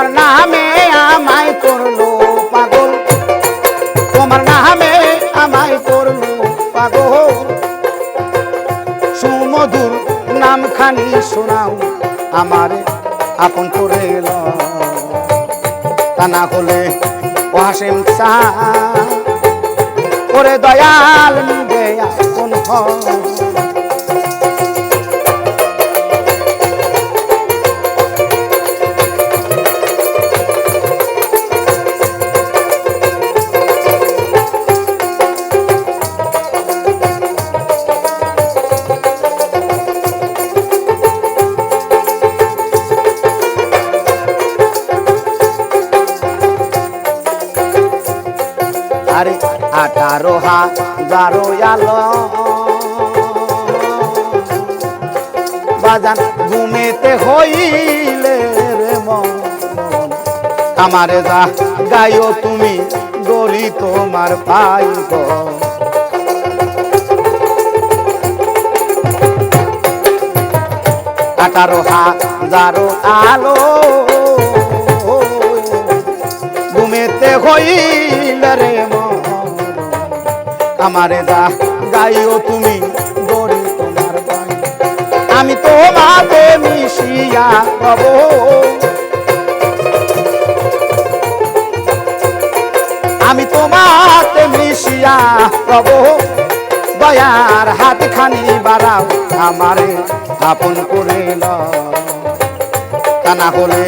তোমার নামে আমায় করল পাগল তোমার নামে আমায় করল পাগল সুমধুর নাম খানি শোনাও আমারে, আপন করে। তা না হলে, ও হাসিম চা ওরে দয়াল মুগে আপন হও। আঠারো হাজারো আলো। বাজান ঘুমেতে হইলে রে মন। আমারে যা গাইও তুমি, গলি তোমার পাইব। আঠারো হাজারো আলো। ঘুমেতে হইল রে মন। আমারে দা গাইও তুমি গড়ি তোমার গান। আমি তোমাতে মিশিয়া পাব আমি তোমাতে মিশিয়া পাব দয়ার হাত খানি বাড়াও আমারে, আপন করে লও। তা না হলে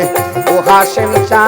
ও হাসেম চা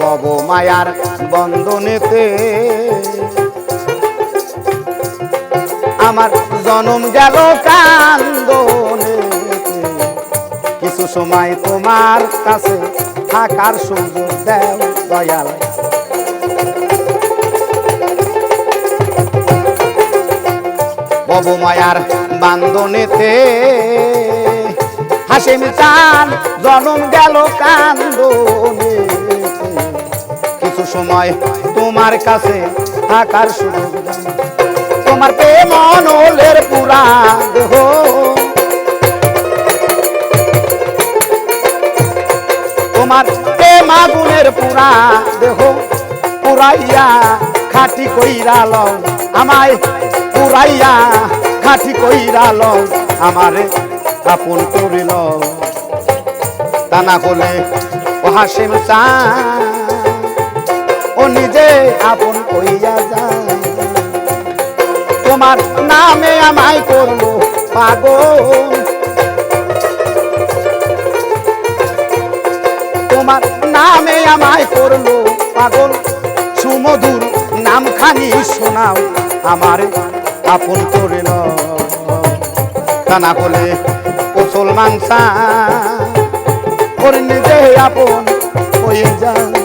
বব মায়ার বন্ধনেতে। আমার জনম গেল কান্দনেতে। কিছু সময় তোমার কাছে থাকার সুযোগ দেও দয়াল। বব মায়ার বান্ধনেতে। হাসিম চান জনম গেল কান্দনে সময় তোমার কাছে থাকার সুযোগ তোমার প্রেম অনলের পুরা দেহ। তোমার প্রেম আগুনের পুরা দেহ। পুরাইয়া খাটি কইরা লও আমায়। পুরাইয়া খাটি কইরা লও আমারে। আপন করিল। তা না হলে ও হাসিম চা ও নিজে আপন কইয়া যায় তোমার নামে আমায় করল পাগল। তোমার নামে আমায় করল পাগল। সুমধুর নাম খানি শোনাও আমার, আপন করে লও। তা না হলে মুসলমান সা ওর নিজে আপন হয়ে যায়।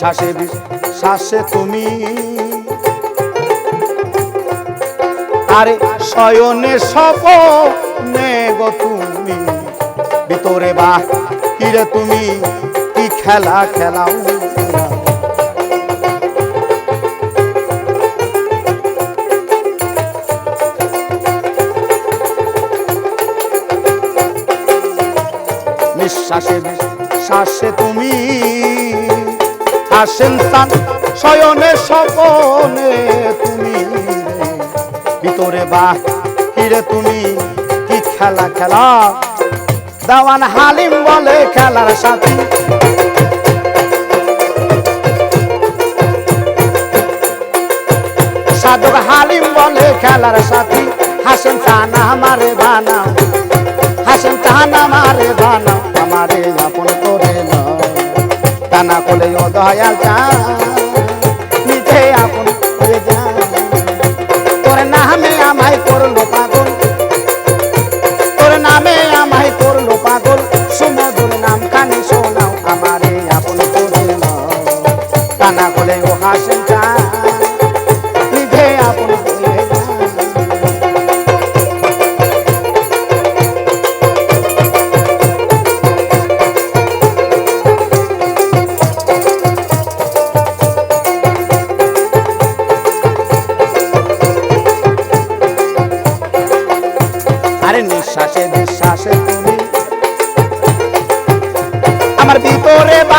নিঃশ্বাসে বিশ্বাসে তুমি। আরে শয়নে স্বপনে গো তুমি। ভিতরে বা কিরে তুমি? কি খেলা খেলাও? নিঃশ্বাসে শ্বাসে তুমি। আসেন সান শয়নে সপনে তুমি। ভিতরে বা, হিরে তুমি, কি খেলা খেলা? দেওয়ান হালিম বলে খেলার সাথে। সাধক হালিম বলে খেলার সাথী। হাসেন সান আমারে বানা সকলে ও দয়াল নিজে আপন হয়ে যান তোর নামে আমায় করল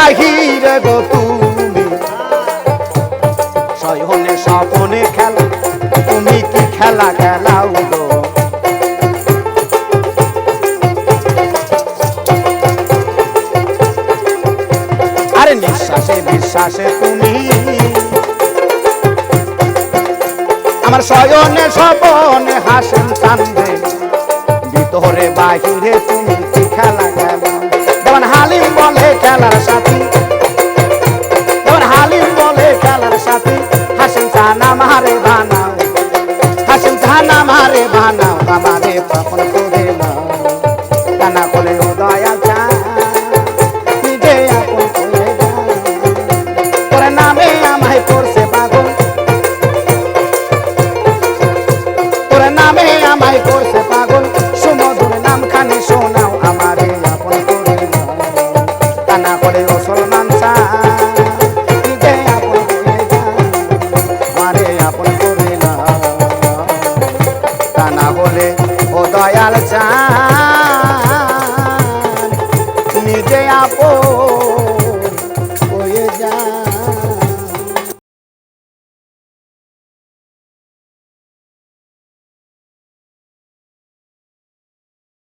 বাহিরে গো তুমি। সয়নে স্বপনে খেলা, তুমি কি খেলা খেলাও আরে নিঃশ্বাসে তুমি। আমার সয়নে হাসেন কান্দে ভিতরে বাহিরে তুমি খেলা খেলা? যেমন হালিম বলে খেলার সাথী আপন